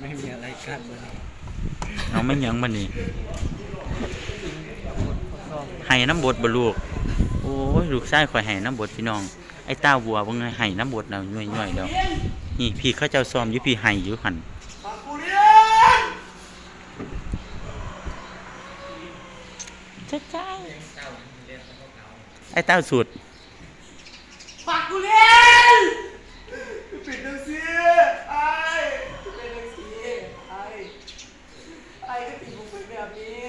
ไม่มีอะไรกันเลยเอาไม่หยังมันนี่หมดซ่อมให้น้ำบดบ่ลูก โอ้ยลูกชายข่อยให้น้ำบดพี่น้อง ไอ้ต้าวัวบ่ไงให้น้ำบดแล้วย่อยๆแล้วนี่พี่เขาเจ้าซ้อมอยู่พี่ให้อยู่หั่นจ้าจ้าไอ้เต้าสุดปากกูเล่นปิดหนังสือไอ้เป็นหนังสือไอ้ไอ้ก็ติดมุกเป็นแบบนี้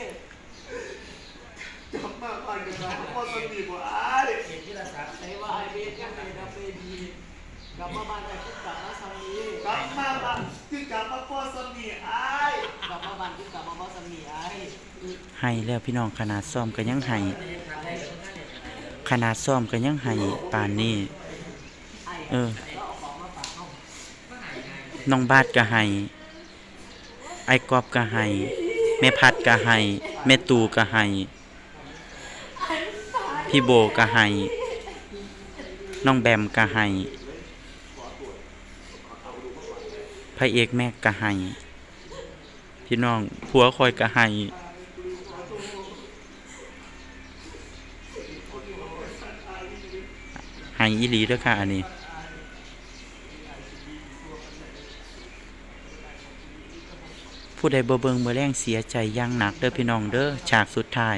จำมา กไปกันนะพ่อสนิทกว่าไอ้เห็นที่ละสักไหนว่าไอ้เบสยังไงนะเบบีกลับมาบ้านแต่คิดกลับมาสามีกลับมาบ้านคิดกลับมาพ่อสนิทไอ้กลับมาบ้านคิดกลับมาพ่อสนิทไอ้ให้แล้วพี่น้องขนาดซ้อมก็ยังให้ขนาดซ้อมก็ยังให้ปานนี้เออน้องบาดก็ให้ไอ้กอบก็ให้แม่พัดก็ให้แม่ตูก็ให้ พี่โบก็ให้น้องแบมก็ให้พระเอกแม็กก็ให้พี่น้องผัวคอยก็ให้ให้อีหลีด้วยค่ะอันนี้ผู้ใดบ่เบิงบ่แรงเสียใจอย่างหนักเด้อพี่น้องเด้อฉากสุดท้าย